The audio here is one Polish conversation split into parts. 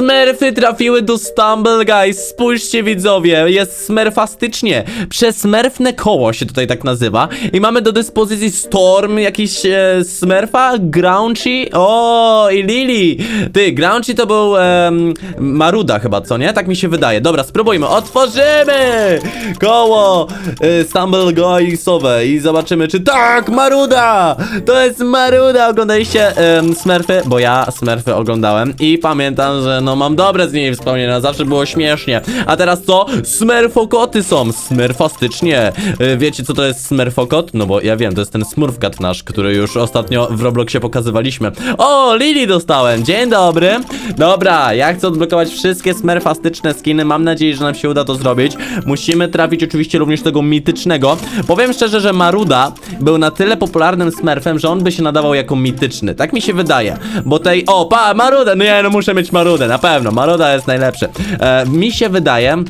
Smurfy trafiły do Stumble Guys. Spójrzcie widzowie, jest smerfastycznie. Przesmerfne koło się tutaj tak nazywa. I mamy do dyspozycji Storm, jakiś e, Smurfa, Grounchy, o i Lily. Ty, Grounchy to był em, Maruda chyba, co nie? Tak mi się wydaje. Dobra, spróbujmy. Otworzymy koło e, Stumble Guysowe i zobaczymy, czy tak, Maruda! To jest Maruda! Oglądaliście em, Smurfy? Bo ja Smurfy oglądałem i pamiętam, że no mam dobre z niej wspomnienia, zawsze było śmiesznie. A teraz co? Smurfokoty są! Smurfastycznie! E, Wiecie co to jest Smurfokot? No bo ja wiem, to jest ten Smurfkat nasz, który już ostatnio w Robloxie pokazywaliśmy. O, Lili dostałem! Dzień dobry! Dobra, ja chcę odblokować wszystkie smurfastyczne skiny, mam nadzieję, że nam się uda to zrobić. Musimy trafić oczywiście również tego mitycznego. Powiem szczerze, że Maruda był na tyle popularnym smurfem, że on by się nadawał jako mityczny. Tak mi się wydaje. Bo tej... O, pa, Maruda! No nie, no muszę mieć Marudę, na pewno. Maruda jest najlepszy. E, mi się wydaje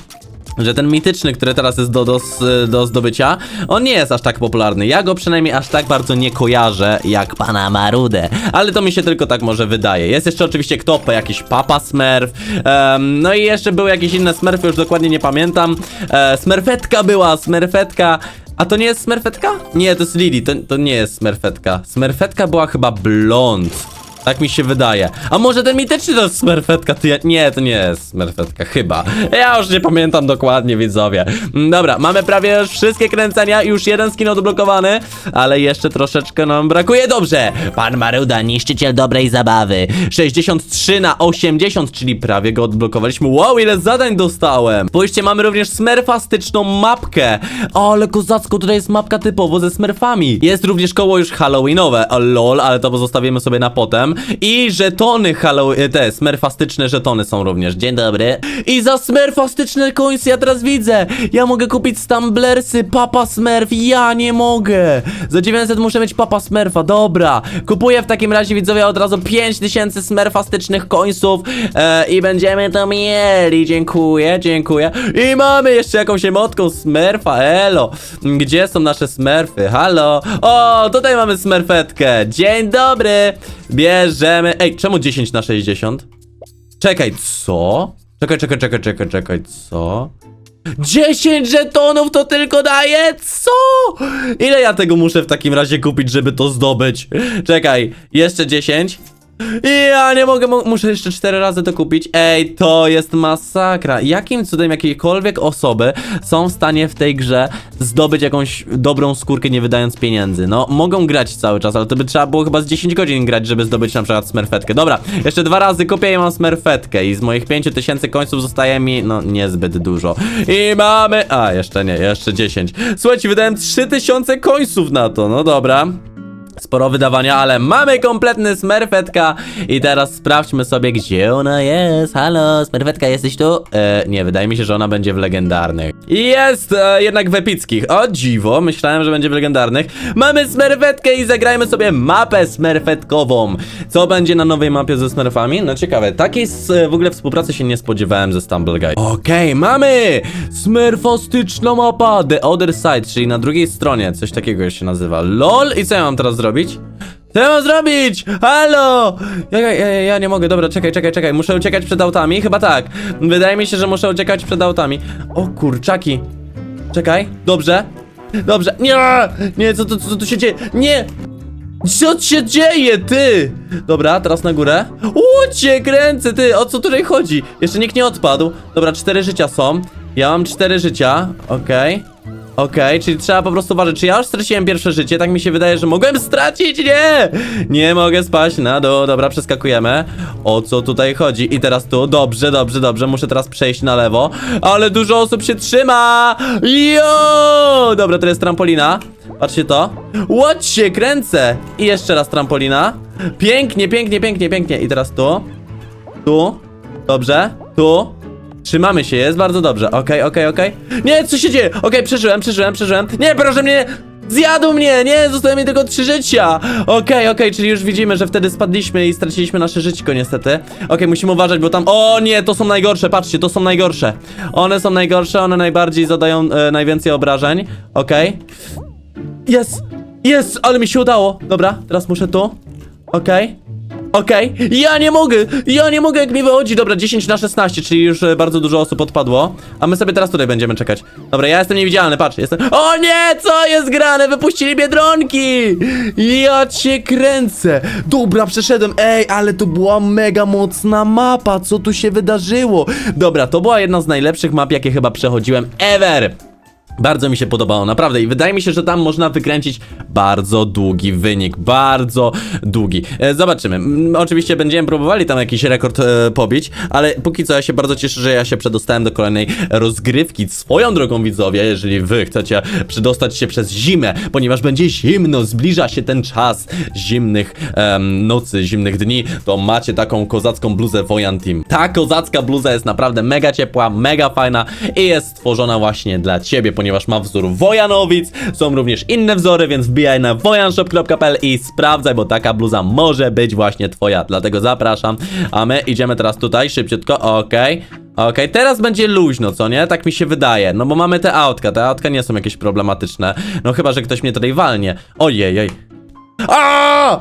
że ten mityczny, który teraz jest do, do, do zdobycia, on nie jest aż tak popularny. Ja go przynajmniej aż tak bardzo nie kojarzę jak pana Marudę. Ale to mi się tylko tak może wydaje. Jest jeszcze oczywiście kto? Jakiś Papa Smurf. em, no i jeszcze były jakieś inne Smurfy, już dokładnie nie pamiętam. E, Smurfetka była, Smurfetka. A to nie jest Smurfetka? Nie, to jest Lily, to, to nie jest Smurfetka. Smurfetka była chyba blond. Tak mi się wydaje. A może ten mityczny to jest smerfetka? To ja... Nie, to nie jest smerfetka, chyba. Ja już nie pamiętam dokładnie, widzowie. Mm, Dobra, mamy prawie wszystkie kręcenia, już jeden skin odblokowany, ale jeszcze troszeczkę nam brakuje. Dobrze, pan Maruda, niszczyciel dobrej zabawy. 63 na 80, czyli prawie go odblokowaliśmy. Wow, ile zadań dostałem. Spójrzcie, mamy również smerfastyczną mapkę. O, ale kozacko, tutaj jest mapka typowo ze smerfami. Jest również koło już halloweenowe. O, lol, ale to pozostawimy sobie na potem. I żetony Halloween, te smerfastyczne żetony są również. Dzień dobry. I za smerfastyczne coinsy ja teraz widzę. Ja mogę kupić Stumblersy, Papa Smurf. Ja nie mogę. Za 900 muszę mieć Papa Smurfa. Dobra. Kupuję w takim razie widzowie od razu 5000 smerfastycznych coinsów e, i będziemy to mieli. Dziękuję, dziękuję. I mamy jeszcze jakąś emotką Smurfa. Elo. Gdzie są nasze Smurfy? Halo. O, tutaj mamy Smurfetkę. Dzień dobry. Bierzemy. Ej, czemu 10 na 60? Czekaj, co? Czekaj, czekaj, czekaj, czekaj, czekaj, co? 10 żetonów to tylko daje? Co? Ile ja tego muszę w takim razie kupić, żeby to zdobyć? Czekaj, jeszcze 10. Ja nie mogę, mo muszę jeszcze 4 razy to kupić. Ej, to jest masakra. Jakim cudem jakiekolwiek osoby są w stanie w tej grze zdobyć jakąś dobrą skórkę, nie wydając pieniędzy? No, mogą grać cały czas, ale to by trzeba było chyba z 10 godzin grać, żeby zdobyć na przykład smerfetkę. Dobra, jeszcze dwa razy kupię i mam smerfetkę i z moich 5000 końców zostaje mi, no, niezbyt dużo. I mamy... A, jeszcze nie, jeszcze 10. Słuchajcie, wydałem 3000 końców na to, no dobra. Sporo wydawania, ale mamy kompletny smerfetka i teraz sprawdźmy sobie, gdzie ona jest. Halo, smerfetka, jesteś tu? E, nie, wydaje mi się, że ona będzie w legendarnych. Jest e, jednak w epickich. O dziwo, myślałem, że będzie w legendarnych. Mamy smerfetkę i zagrajmy sobie mapę smerfetkową. Co będzie na nowej mapie ze smerfami? No ciekawe, takiej s- w ogóle współpracy się nie spodziewałem ze Stumble Guy. Okej, mamy! Smerfostyczna mapa, The Other Side, czyli na drugiej stronie, coś takiego się nazywa. LOL, i co ja mam teraz zrobić? Co mam zrobić? Halo! Ja, ja, ja, nie mogę, dobra, czekaj, czekaj, czekaj, muszę uciekać przed autami? Chyba tak. Wydaje mi się, że muszę uciekać przed autami. O kurczaki. Czekaj, dobrze. Dobrze. Nie! Nie, co, co, co tu się dzieje? Nie! Co się dzieje, ty? Dobra, teraz na górę. Łucie, kręcę, ty, o co tutaj chodzi? Jeszcze nikt nie odpadł. Dobra, cztery życia są. Ja mam cztery życia, okej. Okej, czyli trzeba po prostu uważać, czy ja już straciłem pierwsze życie, tak mi się wydaje, że mogłem stracić, nie! Nie mogę spaść na dół, dobra, przeskakujemy. O co tutaj chodzi? I teraz tu, dobrze, dobrze, dobrze, muszę teraz przejść na lewo, ale dużo osób się trzyma! Jo! Dobra, to jest trampolina. Patrzcie to. Łódź się kręcę! I jeszcze raz trampolina. Pięknie, pięknie, pięknie, pięknie. I teraz tu. Tu. Dobrze. Tu. Trzymamy się, jest bardzo dobrze. Okej, okej, okej. Nie, co się dzieje? Okej, przeżyłem, przeżyłem, przeżyłem. Nie, proszę mnie! Zjadł mnie! Nie, zostały mi tylko trzy życia! Okej, okej, czyli już widzimy, że wtedy spadliśmy i straciliśmy nasze żyćko niestety. Okej, musimy uważać, bo tam... O nie, to są najgorsze, patrzcie, to są najgorsze. One są najgorsze, one najbardziej zadają e, najwięcej obrażeń. Okej. Jest! Jest! Ale mi się udało! Dobra, teraz muszę tu. Okej. Okej, ja nie mogę, ja nie mogę jak mi wychodzi. Dobra, 10 na 16, czyli już e, bardzo dużo osób odpadło. A my sobie teraz tutaj będziemy czekać. Dobra, ja jestem niewidzialny, patrz, jestem... O nie, co jest grane? Wypuścili Biedronki! Ja cię kręcę. Dobra, przeszedłem. Ej, ale to była mega mocna mapa, co tu się wydarzyło? Dobra, to była jedna z najlepszych map, jakie chyba przechodziłem ever. Bardzo mi się podobało, naprawdę. I wydaje mi się, że tam można wykręcić bardzo długi wynik. Bardzo długi. E, zobaczymy. Mm, Oczywiście będziemy próbowali tam jakiś rekord e, pobić, ale póki co ja się bardzo cieszę, że ja się przedostałem do kolejnej rozgrywki. Swoją drogą, widzowie, jeżeli wy chcecie przedostać się przez zimę, ponieważ będzie zimno, zbliża się ten czas zimnych nocy, zimnych dni, to macie taką kozacką bluzę Wojan Team. Ta kozacka bluza jest naprawdę mega ciepła, mega fajna i jest stworzona właśnie dla ciebie, ponieważ ma wzór Wojanowic. Są również inne wzory, więc wbijaj na wojanshop.pl i sprawdzaj, bo taka bluza może być właśnie twoja. Dlatego zapraszam. A my idziemy teraz tutaj szybciutko. Okej. Okej, teraz będzie luźno, co nie? Tak mi się wydaje. No bo mamy te autka. Te autka nie są jakieś problematyczne. No chyba, że ktoś mnie tutaj walnie. Ojej, oj. A!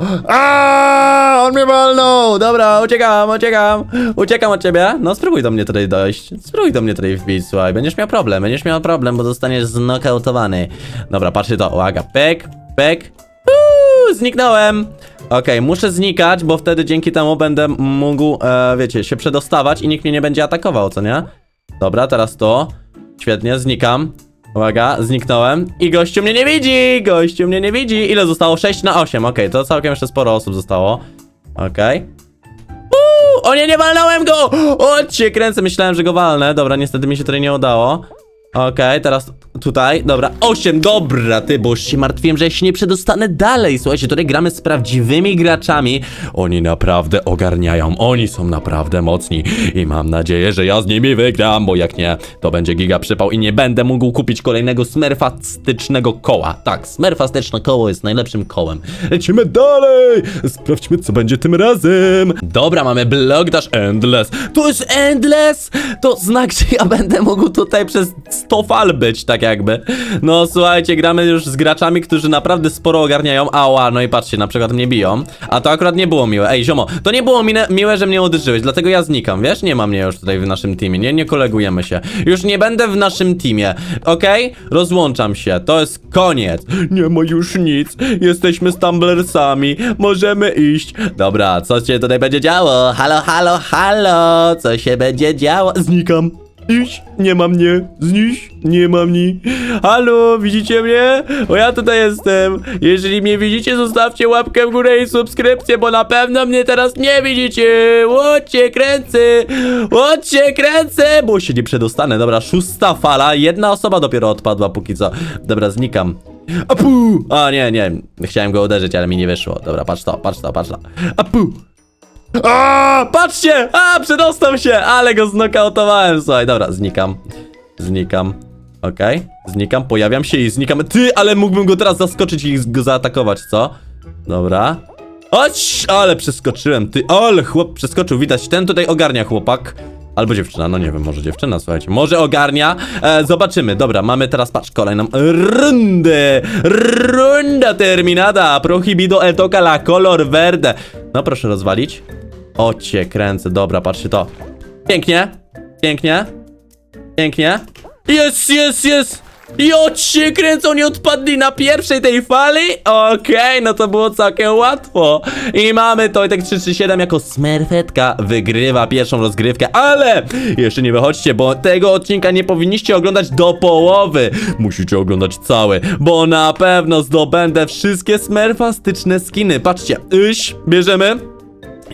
On mnie walnął! Dobra, uciekam, uciekam. Uciekam od ciebie. No spróbuj do mnie tutaj dojść. Spróbuj do mnie tutaj wbić, słuchaj. Będziesz miał problem, będziesz miał problem, bo zostaniesz znokautowany. Dobra, patrzcie to. Uwaga, pek, pek. Uuu, zniknąłem. Okej, muszę znikać, bo wtedy dzięki temu będę mógł, e, wiecie, się przedostawać i nikt mnie nie będzie atakował, co nie? Dobra, teraz to. Świetnie, znikam. Uwaga, zniknąłem. I gościu mnie nie widzi! Gościu mnie nie widzi! Ile zostało? 6 na 8. Okej, to całkiem jeszcze sporo osób zostało. Okej. O nie, nie walnąłem go! O cię kręcę, myślałem, że go walnę. Dobra, niestety mi się tutaj nie udało. Okej, teraz tutaj, dobra, 8, dobra, ty, bo już się martwiłem, że ja się nie przedostanę dalej. Słuchajcie, tutaj gramy z prawdziwymi graczami. Oni naprawdę ogarniają, oni są naprawdę mocni i mam nadzieję, że ja z nimi wygram, bo jak nie, to będzie giga przypał i nie będę mógł kupić kolejnego smerfastycznego koła. Tak, smerfastyczne koło jest najlepszym kołem. Lecimy dalej! Sprawdźmy, co będzie tym razem. Dobra, mamy Block Dash Endless. To jest Endless! To znak, że ja będę mógł tutaj przez 100 fal być, tak jakby. No słuchajcie, gramy już z graczami, którzy naprawdę sporo ogarniają. Ała, no i patrzcie, na przykład mnie biją. A to akurat nie było miłe. Ej, ziomo, to nie było mine, miłe, że mnie uderzyłeś, dlatego ja znikam, wiesz? Nie ma mnie już tutaj w naszym teamie, nie, nie kolegujemy się. Już nie będę w naszym teamie, okej? Rozłączam się, to jest koniec. Nie ma już nic, jesteśmy stumblersami, możemy iść. Dobra, co się tutaj będzie działo? Halo, halo, halo, co się będzie działo? Znikam. Iść, nie ma mnie, zniś, nie ma mnie. Halo, widzicie mnie? Bo ja tutaj jestem. Jeżeli mnie widzicie, zostawcie łapkę w górę i subskrypcję, bo na pewno mnie teraz nie widzicie. Łocie kręcę, łocie kręcę, bo się nie przedostanę. Dobra, szósta fala, jedna osoba dopiero odpadła póki co. Dobra, znikam. Apu! A nie, nie, chciałem go uderzyć, ale mi nie wyszło. Dobra, patrz to, patrz to, patrz to. Apu! A, patrzcie! A, przedostał się! Ale go znokautowałem, słuchaj, dobra, znikam. Znikam. Okej, znikam, pojawiam się i znikam. Ty, ale mógłbym go teraz zaskoczyć i go zaatakować, co? Dobra. Oć, ale przeskoczyłem, ty, ale chłop przeskoczył, widać, ten tutaj ogarnia chłopak. Albo dziewczyna, no nie wiem, może dziewczyna, słuchajcie, może ogarnia. E, zobaczymy, dobra, mamy teraz, patrz, kolejną rundę. Runda terminada, prohibido el la color verde. No proszę rozwalić. O cię kręcę, dobra, patrzcie to. Pięknie, pięknie, pięknie. Jest, jest, jest! I o cię kręcą, nie odpadli na pierwszej tej fali? Okej, no to było całkiem łatwo. I mamy Tojtek 337 jako smerfetka wygrywa pierwszą rozgrywkę, ale jeszcze nie wychodźcie, bo tego odcinka nie powinniście oglądać do połowy. Musicie oglądać cały, bo na pewno zdobędę wszystkie smerfastyczne skiny. Patrzcie, iś, bierzemy.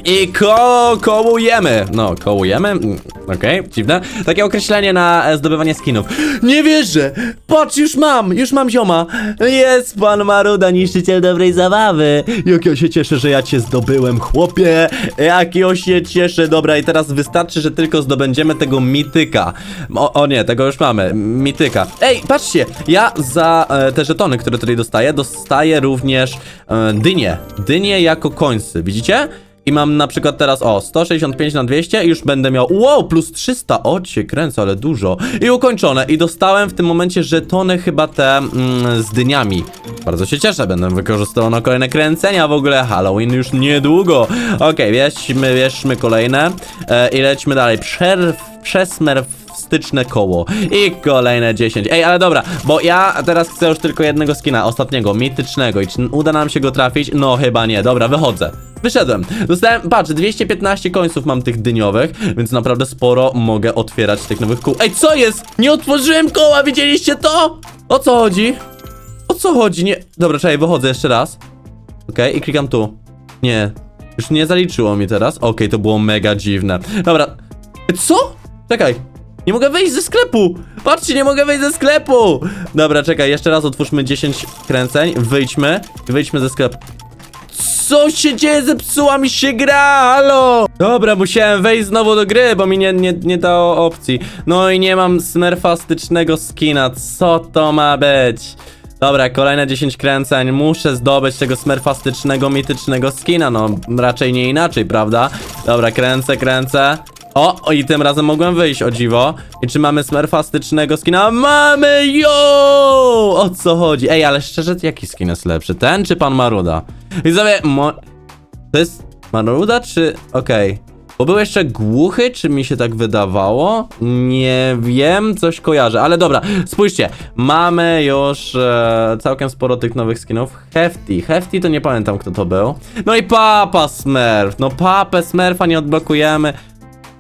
I ko kołujemy. No, kołujemy? Mm, Okej, dziwne. Takie określenie na e, zdobywanie skinów. Nie wierzę! Patrz, już mam! Już mam zioma! Jest pan Maruda, niszczyciel dobrej zabawy! Jak ja się cieszę, że ja cię zdobyłem, chłopie! Jak ja się cieszę! Dobra, i teraz wystarczy, że tylko zdobędziemy tego mityka. O, o nie, tego już mamy. Mityka. Ej, patrzcie! Ja za e, te żetony, które tutaj dostaję, dostaję również e, dynię. Dynię jako końcy, widzicie? I mam na przykład teraz, o, 165 na 200 i już będę miał, wow, plus 300, o, cię kręcę, ale dużo. I ukończone. I dostałem w tym momencie żetony chyba te mm, z dyniami. Bardzo się cieszę, będę wykorzystywał na kolejne kręcenia w ogóle. Halloween już niedługo. Okej, wieźmy, wieźmy kolejne e, i lećmy dalej. Przerw, przesmerw styczne koło i kolejne 10. Ej, ale dobra, bo ja teraz chcę już tylko jednego skina, ostatniego, mitycznego i czy uda nam się go trafić? No chyba nie, dobra, wychodzę. Wyszedłem. Dostałem, patrz, 215 końców mam tych dyniowych, więc naprawdę sporo mogę otwierać tych nowych kół. Ej, co jest? Nie otworzyłem koła, widzieliście to? O co chodzi? O co chodzi? Nie. Dobra, czekaj, wychodzę jeszcze raz. Okej, i klikam tu. Nie. Już nie zaliczyło mi teraz. Okej, to było mega dziwne. Dobra. Co? Czekaj. Nie mogę wyjść ze sklepu! Patrzcie, nie mogę wyjść ze sklepu! Dobra, czekaj, jeszcze raz otwórzmy 10 kręceń. Wyjdźmy. i Wyjdźmy ze sklepu. Co się dzieje? Zepsuła mi się gra, halo! Dobra, musiałem wejść znowu do gry, bo mi nie, nie, nie dało opcji. No i nie mam smerfastycznego skina, co to ma być? Dobra, kolejne 10 kręceń, muszę zdobyć tego smerfastycznego, mitycznego skina, no raczej nie inaczej, prawda? Dobra, kręcę, kręcę. O, o, i tym razem mogłem wyjść, o dziwo. I czy mamy smerfastycznego skina? Mamy ją! O co chodzi? Ej, ale szczerze, jaki skin jest lepszy? Ten czy pan Maruda? I sobie, mo... To jest Maruda czy... Okej. Bo był jeszcze głuchy, czy mi się tak wydawało? Nie wiem, coś kojarzę, ale dobra, spójrzcie, mamy już e, całkiem sporo tych nowych skinów. Hefty, Hefty to nie pamiętam kto to był. No i Papa Smurf, no Papę Smurfa nie odblokujemy.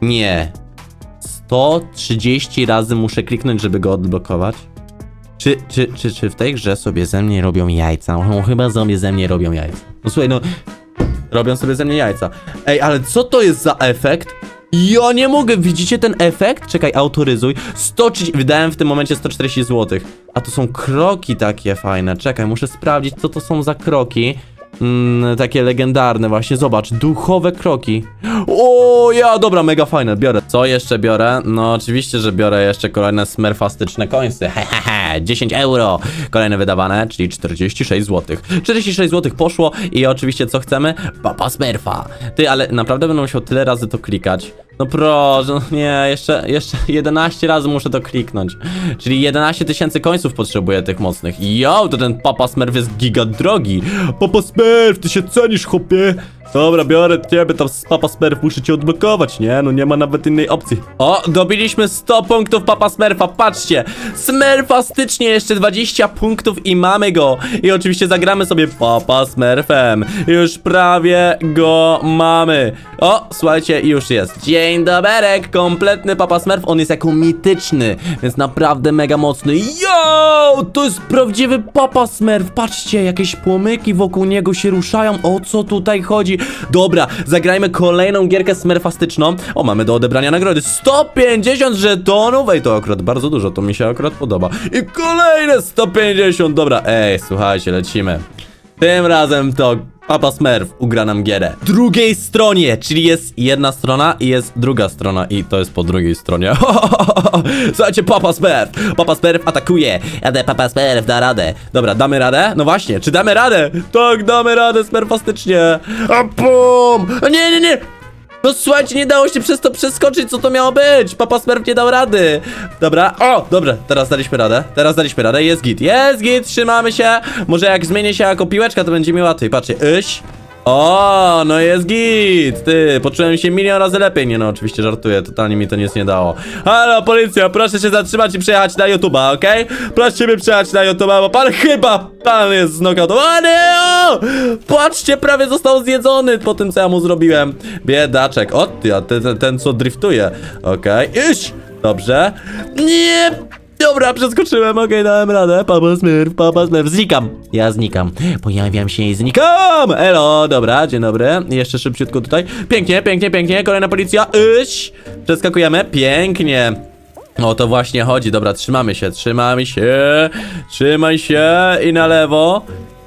Nie. 130 razy muszę kliknąć, żeby go odblokować. Czy, czy, czy, czy w tej grze sobie ze mnie robią jajca? No, chyba sobie ze mnie robią jajca. No słuchaj, no... Robią sobie ze mnie jajca. Ej, ale co to jest za efekt? Ja nie mogę, widzicie ten efekt? Czekaj, autoryzuj. 130, wydałem w tym momencie 140 zł. A to są kroki takie fajne. Czekaj, muszę sprawdzić, co to są za kroki. Mm, takie legendarne właśnie, zobacz, duchowe kroki. O, ja, dobra, mega fajne, biorę. Co jeszcze biorę? No oczywiście, że biorę jeszcze kolejne smerfastyczne końce. Hehehe, 10 euro. Kolejne wydawane, czyli 46 zł. 46 zł poszło i oczywiście co chcemy? Papa smerfa. Ty, ale naprawdę będę musiał tyle razy to klikać. No proszę, no nie, jeszcze, jeszcze 11 razy muszę to kliknąć. Czyli 11 tysięcy końców potrzebuję tych mocnych. Jo, to ten Papa Smurf jest giga drogi. Papa Smurf, ty się cenisz, chłopie. Dobra, biorę ciebie tam Papa Smurf, muszę cię odblokować, nie? No nie ma nawet innej opcji. O, dobiliśmy 100 punktów Papa Smurfa, patrzcie. Smurfastycznie jeszcze 20 punktów i mamy go. I oczywiście zagramy sobie Papa Smurfem. Już prawie go mamy. O, słuchajcie, już jest. Dzień doberek, kompletny Papa Smurf, on jest jako mityczny, więc naprawdę mega mocny. Yo, to jest prawdziwy Papa Smurf, patrzcie, jakieś płomyki wokół niego się ruszają, o co tutaj chodzi? Dobra, zagrajmy kolejną gierkę smurfastyczną. O, mamy do odebrania nagrody 150 żetonów, ej, to akurat bardzo dużo, to mi się akurat podoba. I kolejne 150, dobra, ej, słuchajcie, lecimy. Tym razem to Papa Smurf ugra nam gierę. Drugiej stronie, czyli jest jedna strona i jest druga strona i to jest po drugiej stronie. Słuchajcie, Papa Smurf! Papa Smurf atakuje, jadę Papa Smurf da radę. Dobra, damy radę? No właśnie, czy damy radę? Tak, damy radę, smurfastycznie. A pum! Nie, nie, nie! No słuchajcie, nie dało się przez to przeskoczyć, co to miało być? Papa Smurf nie dał rady. Dobra, o, dobra, teraz daliśmy radę. Teraz daliśmy radę, jest git, jest git, trzymamy się. Może jak zmienię się jako piłeczka, to będzie mi łatwiej. Patrzcie, iś. O, no jest git, ty, poczułem się milion razy lepiej, nie no, oczywiście żartuję, totalnie mi to nic nie dało. Halo, policja, proszę się zatrzymać i przejechać na YouTube'a, okej? Proszę mnie przejechać na YouTube'a, bo pan chyba, pan jest znokautowany, o! Patrzcie, prawie został zjedzony po tym, co ja mu zrobiłem. Biedaczek, o ty, a ten, ten, co driftuje, okej, iść, dobrze. Nie, Dobra, przeskoczyłem, okej, dałem radę. Papa Smurf, Papa Smurf, znikam. Ja znikam. Pojawiam się i znikam. Elo, dobra, dzień dobry. Jeszcze szybciutko tutaj. Pięknie, pięknie, pięknie. Kolejna policja. Iś. Przeskakujemy. Pięknie. O to właśnie chodzi. Dobra, trzymamy się, trzymamy się. Trzymaj się i na lewo.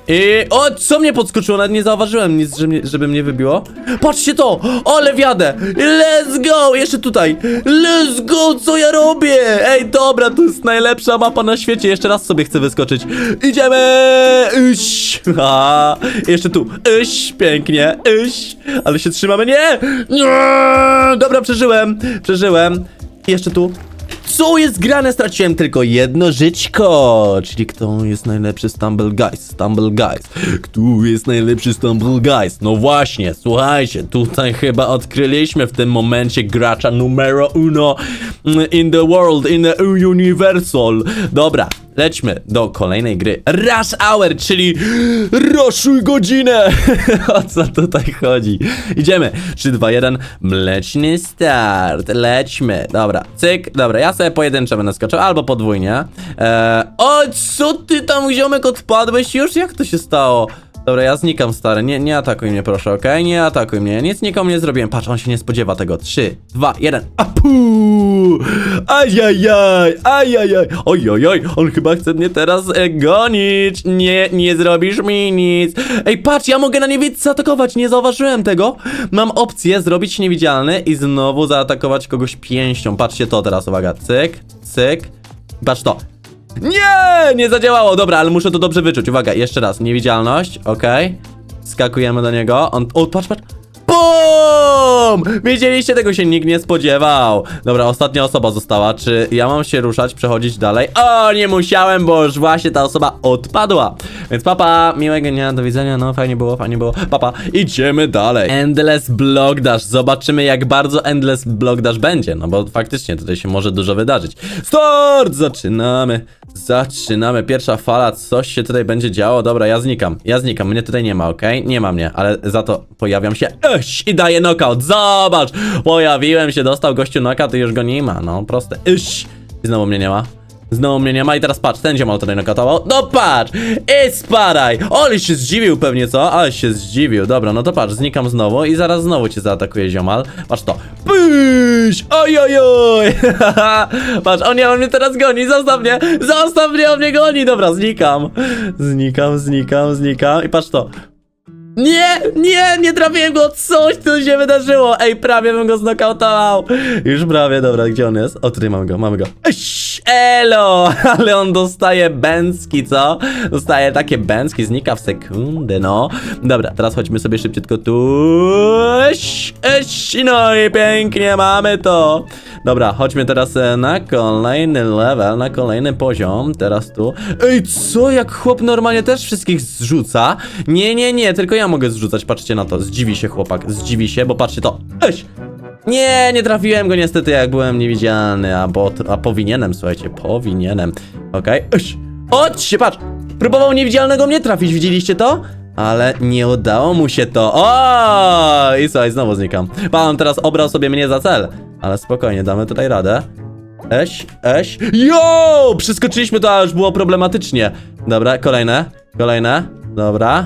I... O, co mnie podskoczyło? Nawet nie zauważyłem nic, że mnie, żeby mnie wybiło. Patrzcie to! Ale wiadę! Let's go! Jeszcze tutaj! Let's go! Co ja robię? Ej, dobra, to jest najlepsza mapa na świecie. Jeszcze raz sobie chcę wyskoczyć. Idziemy! Iś! A, jeszcze tu. Iś! Pięknie. Iś! Ale się trzymamy. Nie! Nie! Dobra, przeżyłem. Przeżyłem. Jeszcze tu. Co jest grane? Straciłem tylko jedno żyćko. Czyli kto jest najlepszy Stumble Guys? Stumble Guys. Kto jest najlepszy Stumble Guys? No właśnie, słuchajcie, tutaj chyba odkryliśmy w tym momencie gracza numero uno in the world, in the universal. Dobra, lećmy do kolejnej gry. Rush Hour, czyli Ruszuj godzinę! o co tutaj chodzi? Idziemy. 3, 2, 1. Mleczny start. Lećmy. Dobra, cyk. Dobra, ja sobie pojedynczo będę skoczył, albo podwójnie. Eee, o, co ty tam, ziomek, odpadłeś już? Jak to się stało? Dobra, ja znikam, stary. Nie, nie atakuj mnie, proszę, okej? Nie atakuj mnie. Nic nikomu nie zrobiłem. Patrz, on się nie spodziewa tego. 3, 2, 1. Apu! Ajajaj! Ajajaj! Ojojoj! On chyba chce mnie teraz e, gonić! Nie, nie zrobisz mi nic! Ej, patrz, ja mogę na niewidzce atakować! Nie zauważyłem tego! Mam opcję zrobić niewidzialny i znowu zaatakować kogoś pięścią. Patrzcie to teraz, uwaga. Cyk, cyk. Patrz to. Nie! Nie zadziałało! Dobra, ale muszę to dobrze wyczuć. Uwaga, jeszcze raz. Niewidzialność, okej. Skakujemy do niego. On. O, patrz, patrz. BOOM! Wiedzieliście, tego się nikt nie spodziewał. Dobra, ostatnia osoba została. Czy ja mam się ruszać, przechodzić dalej? O, nie musiałem, bo już właśnie ta osoba odpadła. Więc papa, miłego dnia, do widzenia. No, fajnie było, fajnie było. Papa, idziemy dalej. Endless Block Dash. Zobaczymy, jak bardzo Endless Block Dash będzie. No bo faktycznie tutaj się może dużo wydarzyć. Start! Zaczynamy. Zaczynamy. Pierwsza fala. Coś się tutaj będzie działo. Dobra, ja znikam. Ja znikam. Mnie tutaj nie ma, okej? Nie ma mnie, ale za to pojawiam się. I daję knockout. Zobacz! Pojawiłem się, dostał gościu knockout i już go nie ma. No, proste. Iś! Znowu mnie nie ma. Znowu mnie nie ma i teraz patrz, ten ziomal tutaj nakatował. No patrz! I spadaj! Oli się zdziwił pewnie, co? Ale się zdziwił. Dobra, no to patrz, znikam znowu i zaraz znowu cię zaatakuje ziomal. Patrz to. Pyś! Ojojoj! patrz, on, nie, on mnie teraz goni, zostaw mnie! Zostaw mnie, on mnie goni! Dobra, znikam. Znikam, znikam, znikam i patrz to. Nie, nie, nie trafiłem go, coś tu się wydarzyło. Ej, prawie bym go znokautował. Już prawie, dobra, gdzie on jest? O, tutaj mamy go, mamy go. Eś, Elo, ale on dostaje bęcki, co? Dostaje takie bęcki, znika w sekundę, no. Dobra, teraz chodźmy sobie szybciutko tu. Eś, eś, no i pięknie, mamy to. Dobra, chodźmy teraz e, na kolejny level, na kolejny poziom. Teraz tu. Ej, co, jak chłop normalnie też wszystkich zrzuca? Nie, nie, nie, tylko ja mogę zrzucać, patrzcie na to Zdziwi się chłopak, zdziwi się, bo patrzcie to Eś! Nie, nie trafiłem go niestety, jak byłem niewidzialny, a, bo, a powinienem, słuchajcie, powinienem Okej, eś! Chodź się, patrz! Próbował niewidzialnego mnie trafić, widzieliście to? Ale nie udało mu się to. O! I słuchaj, znowu znikam. Pan teraz obrał sobie mnie za cel. Ale spokojnie, damy tutaj radę. Eś, eś. Jo! Przeskoczyliśmy to, a już było problematycznie. Dobra, kolejne. Kolejne. Dobra.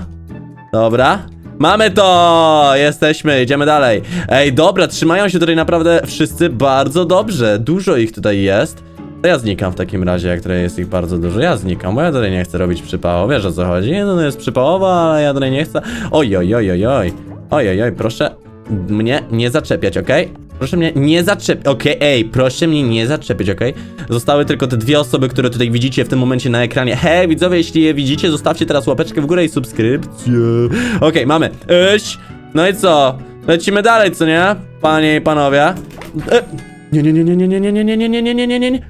Dobra. Mamy to! Jesteśmy, idziemy dalej. Ej, dobra, trzymają się tutaj naprawdę wszyscy bardzo dobrze. Dużo ich tutaj jest. To ja znikam w takim razie, jak tutaj jest ich bardzo dużo. Ja znikam, bo ja tutaj nie chcę robić przypału. Wiesz o co chodzi? No, no jest przypałowa, ale ja tutaj nie chcę. Oj, oj, oj, oj, oj. Oj, oj, oj, proszę mnie nie zaczepiać, okej? Proszę mnie nie zaczepiać, okej, ej, proszę mnie nie zaczepiać, okej? Zostały tylko te dwie osoby, które tutaj widzicie w tym momencie na ekranie. Hej, widzowie, jeśli je widzicie, zostawcie teraz łapeczkę w górę i subskrypcję. Okej, mamy. Eś. No i co? Lecimy dalej, co nie? Panie i panowie. E, nie, nie, nie, nie, nie, nie, nie, nie, nie, nie, nie, nie, nie, nie, nie.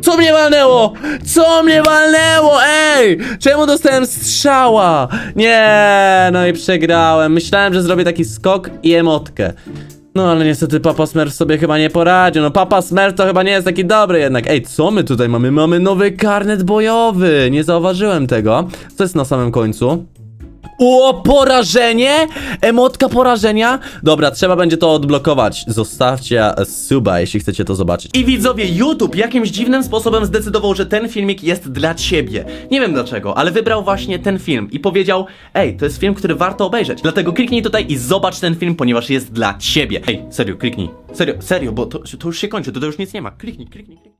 Co mnie walnęło? Co mnie walnęło? Ej! Czemu dostałem strzała? Nie, no i przegrałem. Myślałem, że zrobię taki skok i emotkę. No ale niestety Papa Smurf sobie chyba nie poradził. No Papa Smurf to chyba nie jest taki dobry jednak. Ej, co my tutaj mamy? Mamy nowy karnet bojowy. Nie zauważyłem tego. Co jest na samym końcu? O, porażenie? Emotka porażenia? Dobra, trzeba będzie to odblokować. Zostawcie suba, jeśli chcecie to zobaczyć. I widzowie, YouTube jakimś dziwnym sposobem zdecydował, że ten filmik jest dla ciebie. Nie wiem dlaczego, ale wybrał właśnie ten film i powiedział: Ej, to jest film, który warto obejrzeć. Dlatego kliknij tutaj i zobacz ten film, ponieważ jest dla ciebie. Ej, serio, kliknij. Serio, serio, bo to, to już się kończy, to, to już nic nie ma. Kliknij, kliknij, kliknij.